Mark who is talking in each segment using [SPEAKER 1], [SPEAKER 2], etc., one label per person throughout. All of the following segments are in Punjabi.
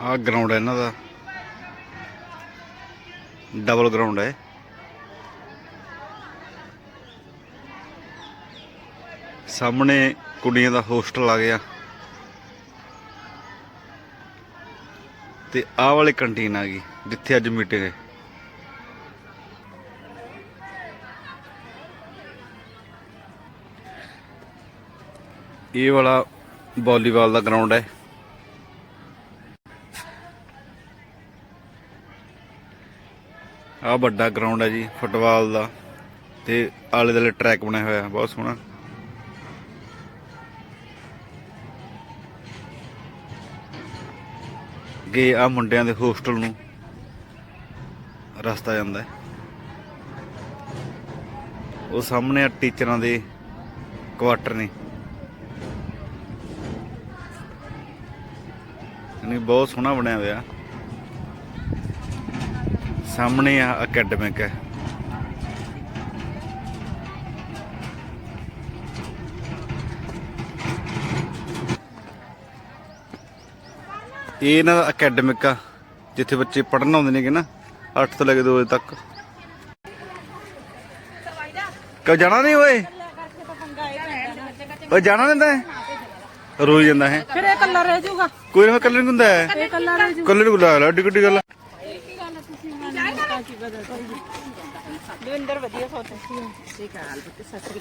[SPEAKER 1] ਆਹ ਗਰਾਊਂਡ ਹੈ ਇਹਨਾਂ ਦਾ। ਡਬਲ ਗਰਾਊਂਡ ਹੈ। ਸਾਹਮਣੇ ਕੁੜੀਆਂ ਦਾ ਹੋਸਟਲ ਆ ਗਿਆ। ਤੇ ਆਹ ਵਾਲੀ ਕੰਟੀਨ ਆ ਗਈ, ਜਿੱਥੇ ਅੱਜ ਮੀਟਿੰਗ ਹੈ ਇਹ ਵਾਲਾ ਵਾਲੀਬਾਲ ਦਾ ਗਰਾਊਂਡ ਹੈ। ਆਹ ਵੱਡਾ ਗਰਾਊਂਡ ਹੈ ਜੀ, ਫੁੱਟਬਾਲ ਦਾ। ਤੇ ਆਲੇ ਦੁਆਲੇ ਟਰੈਕ ਬਣਿਆ ਹੋਇਆ, ਬਹੁਤ ਸੋਹਣਾ। ਗੇ ਆ ਮੁੰਡਿਆਂ ਦੇ ਹੋਸਟਲ ਨੂੰ ਰਸਤਾ ਜਾਂਦਾ ਹੈ। ਉਹ ਸਾਹਮਣੇ ਆ ਟੀਚਰਾਂ ਦੇ ਕੁਆਟਰ ਨੇ। ਨਹੀਂ ਬਹੁਤ ਸੋਹਣਾ ਬਣਿਆ ਹੋਇਆ। ਸਾਹਮਣੇ ਆ ਅਕੈਡਮਿਕ ਹੈ ਇਹ ਇਹਨਾਂ ਦਾ ਅਕੈਡਮਿਕ ਆ ਜਿੱਥੇ ਬੱਚੇ ਪੜ੍ਹਨ ਆਉਂਦੇ ਨੇਗੇ ਨਾ 8 ਤੋਂ ਲੈ ਕੇ 2 ਵਜੇ ਤੱਕ। ਕਿਉਂ ਜਾਣਾ ਨਹੀਂ ਓਏ? ਓਏ ਜਾਣਾ ਨਹੀਂ ਤਾਂ ਰੋਈ ਜਾਂਦਾ ਹੈ।
[SPEAKER 2] ਫਿਰ ਇਹ ਕੱਲਾ ਰਹਿ ਜਾਊਗਾ।
[SPEAKER 1] ਕੋਈ ਨਾ ਕੱਲੇ ਨੂੰ ਹੁੰਦਾ ਹੈ।
[SPEAKER 2] ਇਹ ਕੱਲਾ ਰਹਿ
[SPEAKER 1] ਕੱਲੇ ਨੂੰ ਗੁਲਾ ਲਾ ਆ।
[SPEAKER 2] ਦਵਿੰਦਰ ਵਧੀਆ ਸੋਚਿਆ ਸੀ ਸ੍ਰੀ ਅਕਾਲ ਪੁੱਤ ਸਤਿ ਸ੍ਰੀ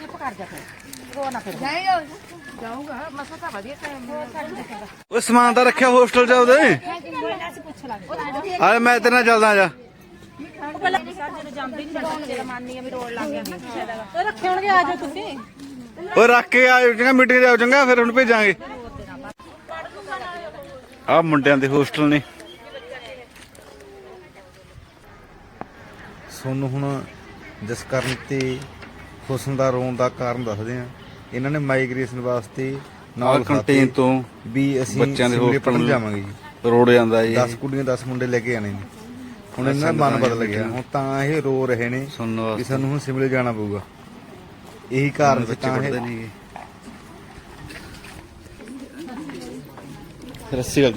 [SPEAKER 2] ਚੁੱਪ ਕਰ ਜਾ ਫਿਰ ਰੋ ਨਾ ਫਿਰ। ਜਾਊਗਾ ਮਸਾ ਤਾਂ ਵਧੀਆ ਟਾਈਮ ਹੋ। ਸਕਦਾ
[SPEAKER 1] ਓਏ ਸਮਾਨ ਤਾਂ ਰੱਖਿਆ ਹੋਸਟਲ ਚ ਉਹਦੇ ਆ ਮੈਂ ਤੇਰੇ ਨਾਲ ਚੱਲਦਾ ਜਾ
[SPEAKER 2] ਪਹਿਲਾਂ ਸਰ ਜਦੋਂ ਜਾਂਦੇ ਨਹੀਂ ਸਾਡਾ ਜਿਹੜਾ ਮੰਨਨੀ ਆ ਵੀ ਰੋਣ ਲੱਗ ਗਿਆ ਤੇ ਰੱਖੇ ਹੋਣਗੇ ਆ ਜਾਓ ਤੁਸੀਂ।
[SPEAKER 1] ਓਏ ਰੱਖ ਕੇ ਆਇਓ ਚੰਗਾ ਮੀਟਿੰਗ ਜਾਓ ਚੰਗਾ ਫਿਰ ਹੁਣ ਭੇਜਾਂਗੇ। ਆ ਮੁੰਡਿਆਂ ਦੇ ਹੋਸਟਲ ਨੇ। ਸੋਨੂੰ ਹੁਣ ਜਿਸ ਕਾਰਨ ਤੇ ਹੁਸਨ ਦਾ ਰੋਣ ਦਾ ਕਾਰਨ ਦੱਸਦੇ ਆ ਇਹਨਾਂ ਨੇ ਮਾਈਗ੍ਰੇਸ਼ਨ ਵਾਸਤੇ ਨਾਲ ਕੰਟੇਨ ਤੋਂ ਵੀ ਅਸੀਂ ਬੱਚਿਆਂ ਦੇ ਸਿਮਲੇ hostel ਪੜਨ ਜਾਵਾਂਗੇ ਜੀ। ਰੋੜ ਜਾਂਦਾ ਜੀ
[SPEAKER 3] 10 ਕੁੜੀਆਂ 10 ਮੁੰਡੇ ਲੈ ਕੇ ਆਣੇ ਨੇ। ਹੁਣ ਇਹਨਾਂ ਦਾ ਮਨ ਬਦਲ ਗਿਆ। ਹੁਣ ਤਾਂ ਇਹ ਰੋ ਰਹੇ ਨੇ ਕਿ ਸਾਨੂੰ ਹੁਣ ਸਿਮਲੇ ਜਾਣਾ ਪਊਗਾ। ਇਹੀ ਕਾਰਨ
[SPEAKER 1] ਬੱਚੇ ਪੜਦੇ
[SPEAKER 3] ਇਹ
[SPEAKER 1] ਨਹੀਂ। ਰੱਸੀ ਗੱਲ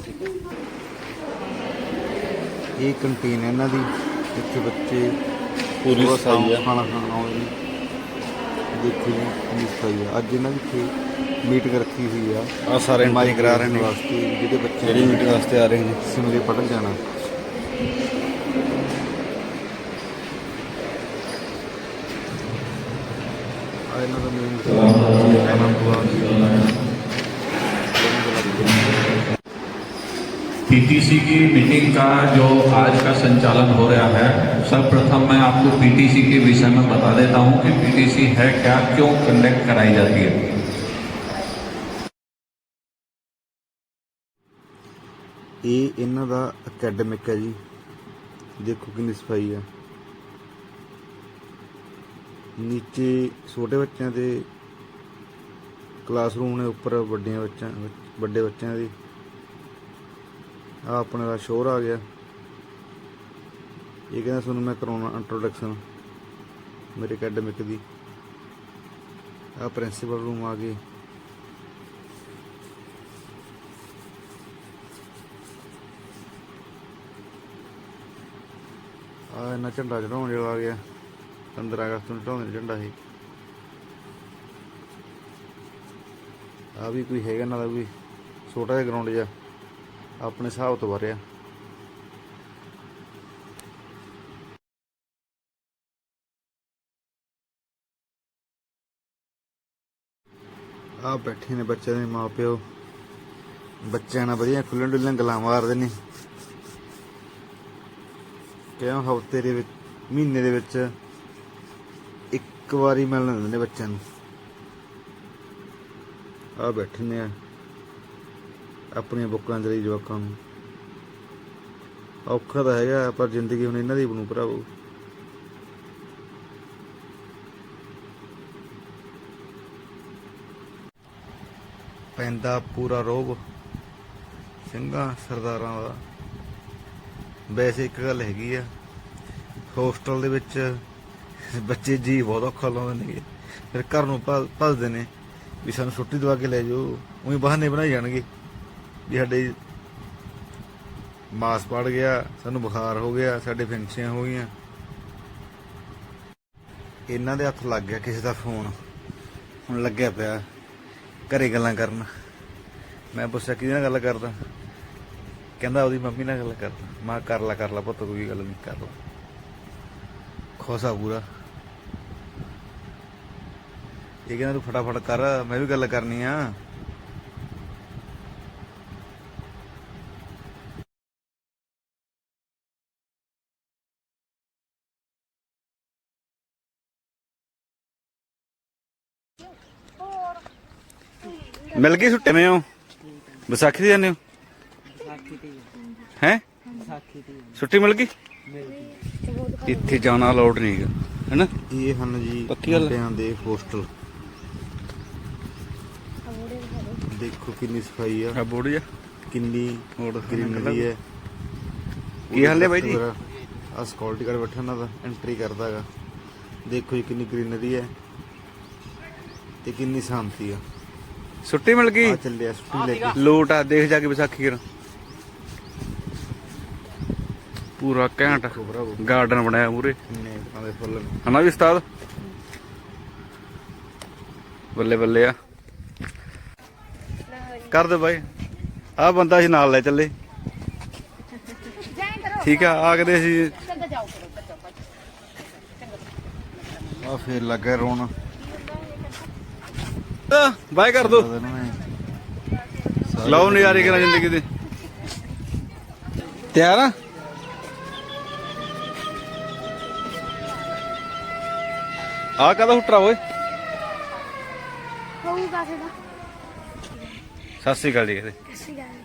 [SPEAKER 3] ਇਹ ਕੰਟੀਨ ਹੈ ਇਹਨਾਂ ਦੀ। ਜਿੱਥੇ ਬੱਚੇ
[SPEAKER 1] ਪੂਰੀ ਸਫ਼ਾਈ ਆ।
[SPEAKER 3] ਖਾਣਾ ਖਾਣ ਨੇ ਦੇਖੋ ਜੀ ਕਿੰਨੀ ਸਫ਼ਾਈ ਆ। ਅੱਜ ਇਹਨਾਂ ਦੀ ਇੱਥੇ ਮੀਟਿੰਗ ਰੱਖੀ ਹੋਈ ਆ।
[SPEAKER 1] ਆ ਸਾਰੇ ਮਾਈਕ ਕਰਾ ਰਹੇ ਨੇ।
[SPEAKER 3] ਵਾਸਤੇ ਜਿਹਦੇ ਬੱਚੇ
[SPEAKER 1] ਜਿਹੜੀ ਮੀਟਿੰਗ ਵਾਸਤੇ ਆ ਰਹੇ ਨੇ?
[SPEAKER 3] ਸਿਮਲੇ ਪੜਨ ਜਾਣਾ। ਆ ਇਹਨਾਂ ਦਾ ਮੇਨ ਖਾਣਾ ਪਵਾ
[SPEAKER 4] पीटीसी की मीटिंग का जो आज का संचालन हो रहा है सर्वप्रथम मैं आपको पीटीसी के विषय में बता देता हूं कि पीटीसी है क्या क्यों कंडक्ट कराई जाती है
[SPEAKER 3] ਇਹ ਇਹਨਾਂ ਦਾ ਅਕੈਡਮਿਕ ਹੈ ਜੀ ਦੇਖੋ ਕਿੰਨੀ ਸਫਾਈ ਆ ਨੀਚੇ ਛੋਟੇ ਬੱਚਿਆਂ ਦੇ ਕਲਾਸਰੂਮ ਨੇ ਉੱਪਰ ਵੱਡਿਆਂ ਬੱਚਿਆਂ ਵੱਡੇ ਬੱਚਿਆਂ ਦੀ ਆ ਆਪਣੇ ਦਾ ਸ਼ੋਰ ਆ ਗਿਆ। ਇਹ ਕਹਿੰਦਾ ਤੁਹਾਨੂੰ ਮੈਂ ਕਰਾਉਣਾ ਇੰਟਰੋਡਕਸ਼ਨ ਮੇਰੇ ਅਕੈਡਮਿਕ ਦੀ। ਆ ਪ੍ਰਿੰਸੀਪਲ ਰੂਮ ਆ ਗਏ। ਆ ਇਹਨਾਂ ਝੰਡਾ ਚੜਾਉਣ ਜਿਹੜਾ ਆ ਗਿਆ। 15 ਅਗਸਤ ਨੂੰ ਚੜਾਉਂਦੇ ਨੇ ਝੰਡਾ ਇਹ। ਆ ਵੀ ਕੋਈ ਹੈਗਾ ਨਾ ਦਾ ਵੀ ਛੋਟਾ ਜਿਹਾ ਗਰਾਊਂਡ ਜਿਹਾ। ਆਪਣੇ ਹਿਸਾਬ ਤੋਂ ਭਰਿਆ ਆ। ਬੈਠੇ ਨੇ ਬੱਚਿਆਂ ਦੇ ਮਾਪਿਓ। ਬੱਚਿਆਂ ਨਾਲ ਵਧੀਆ ਖੁੱਲਣ ਡੁੱਲਣ ਗੱਲਾਂ ਮਾਰਦੇ ਨੇ। ਕਿਉਂ? ਹਫ਼ਤੇ ਦੇ ਵਿੱਚ, ਮਹੀਨੇ ਦੇ ਵਿੱਚ ਇੱਕ ਵਾਰੀ ਮਿਲਣ ਦਿੰਦੇ ਨੇ ਬੱਚਿਆਂ ਨੂੰ। ਆ ਬੈਠੇ ਨੇ ਆਪਣੀਆਂ ਬੁੱਕਾਂ ਦੇ ਲਈ ਜਵਾਕਾਂ ਨੂੰ। ਔਖਾ ਤਾਂ ਹੈਗਾ, ਪਰ ਜ਼ਿੰਦਗੀ ਹੁਣ ਇਹਨਾਂ ਦੀ ਬਣੂ ਭਰਾਵੋ। ਪੈਂਦਾ ਪੂਰਾ ਰੋਬ ਸਿੰਘਾਂ, ਸਰਦਾਰਾਂ ਦਾ। ਵੈਸੇ ਇੱਕ ਗੱਲ ਹੈਗੀ ਆ, ਹੋਸਟਲ ਦੇ ਵਿੱਚ ਬੱਚੇ ਜੀ ਬਹੁਤ ਔਖਾ ਲਾਉਂਦੇ ਨੇ ਫਿਰ ਘਰ ਨੂੰ ਭੱਜਦੇ ਨੇ ਵੀ ਸਾਨੂੰ ਛੁੱਟੀ ਦਵਾ ਕੇ ਲੈ ਜਾਓ, ਉਹੀ ਬਹਾਨੇ ਬਣਾਈ ਜਾਣਗੇ। ਵੀ ਸਾਡੇ ਮਾਸ ਪੜ ਗਿਆ, ਸਾਨੂੰ ਬੁਖਾਰ ਹੋ ਗਿਆ, ਸਾਡੇ ਫਿੰਸੀਆਂ ਹੋ ਗਈਆਂ। ਇਹਨਾਂ ਦੇ ਹੱਥ ਲੱਗ ਗਿਆ ਕਿਸੇ ਦਾ ਫੋਨ। ਹੁਣ ਲੱਗਿਆ ਪਿਆ, ਘਰੇ ਗੱਲਾਂ ਕਰਨ। ਮੈਂ ਪੁੱਛਿਆ, ਕਿਹਦੇ ਨਾਲ ਗੱਲ ਕਰਦਾ? ਕਹਿੰਦਾ, ਉਹਦੀ ਮੰਮੀ ਨਾਲ ਗੱਲ ਕਰਦਾ। ਮੈਂ ਕਰ ਲਾ ਕਰ ਲਾ ਪੁੱਤ, ਕੋਈ ਗੱਲ ਨਹੀਂ, ਕਰ ਲਾ। ਖੋਸਾ ਪੂਰਾ। ਇਹ ਕਹਿੰਦਾ, ਤੂੰ ਫਟਾਫਟ ਕਰ, ਮੈਂ ਵੀ ਗੱਲ ਕਰਨੀ ਆ। ਮਿਲ ਗਈ ਮੇ ਹੋ? ਵਿਸਾਖੀ ਦੇ ਜਾਂਦੇ ਹੋ? ਹੈ? ਛੁੱਟੀ ਮਿਲ ਗਈ? ਇੱਥੇ ਜਾਣਾ ਅਲਾਉਡ ਨਹੀਂ ਹੈਗਾ ਹੈਨਾ? ਇਹ ਹਨ ਜੀ
[SPEAKER 1] ਪੱਕੀ ਗੱਲ ਹੈ।
[SPEAKER 3] ਮੁੰਡਿਆਂ ਦੇ ਹੋਸਟਲ ਦੇਖੋ ਕਿੰਨੀ ਸਫ਼ਾਈ ਆ।
[SPEAKER 1] ਆ ਬੋੜ ਜਾ
[SPEAKER 3] ਕਿੰਨੀ
[SPEAKER 1] ਹੋਰ
[SPEAKER 3] ਗ੍ਰੀਨਰੀ ਹੈ।
[SPEAKER 1] ਕੀ ਹਾਲ ਹੈ ਬਾਈ ਜੀ?
[SPEAKER 3] ਆ ਸਕਿਉਰਟੀ ਗਾਰਡ ਬੈਠਾ ਉਹਨਾਂ ਦਾ ਐਂਟਰੀ ਕਰਦਾ ਹੈਗਾ। ਦੇਖੋ ਜੀ ਕਿੰਨੀ ਗ੍ਰੀਨਰੀ ਹੈ ਤੇ ਕਿੰਨੀ ਸ਼ਾਂਤੀ ਆ।
[SPEAKER 1] ਛੁੱਟੀ ਮਿਲ ਗਈ?
[SPEAKER 3] ਆ ਚੱਲਿਆ ਛੁੱਟੀ ਲੈ ਕੇ।
[SPEAKER 1] ਲੋਟ ਆ ਦੇਖ ਜਾ ਕੇ ਵਿਸਾਖੀ ਕਰ ਪੂਰਾ ਘੈਂਟ
[SPEAKER 3] ਦੇਖੋ ਭਰਾਵੋ।
[SPEAKER 1] ਗਾਰਡਨ ਬਣਾਇਆ ਮੂਰੇ
[SPEAKER 3] ਫੁੱਲ ਨੇ।
[SPEAKER 1] ਹਨਾ ਵੀ ਉਸਤਾਦ? ਬੱਲੇ ਬੱਲੇ ਆ। ਕਰ ਦੇ ਬਾਈ। ਆ ਬੰਦਾ ਸੀ ਨਾਲ ਲੈ ਚੱਲੇ। ਠੀਕ ਆ ਸੀ
[SPEAKER 2] ਜਾਓ ਕਰੋ ਬੱਚੋ
[SPEAKER 3] ਆ ਫੇਰ ਲੱਗਾ ਰੋਣ।
[SPEAKER 1] ਬਾਏ ਕਰ ਦੋ। ਲਓ ਨਜ਼ਾਰੇ ਕਰਾਂ ਜ਼ਿੰਦਗੀ ਦੇ। ਤਿਆਰ ਆ? ਆ ਕਦਾ ਹੁਟਰਾ ਓਏ?
[SPEAKER 5] ਹੋਊਗਾ ਫਿਰ
[SPEAKER 1] ਸਤਿ ਸ੍ਰੀ ਅਕਾਲ ਜੀ ਕਹਿੰਦੇ
[SPEAKER 5] ਅਸੀਂ ਗੱਲ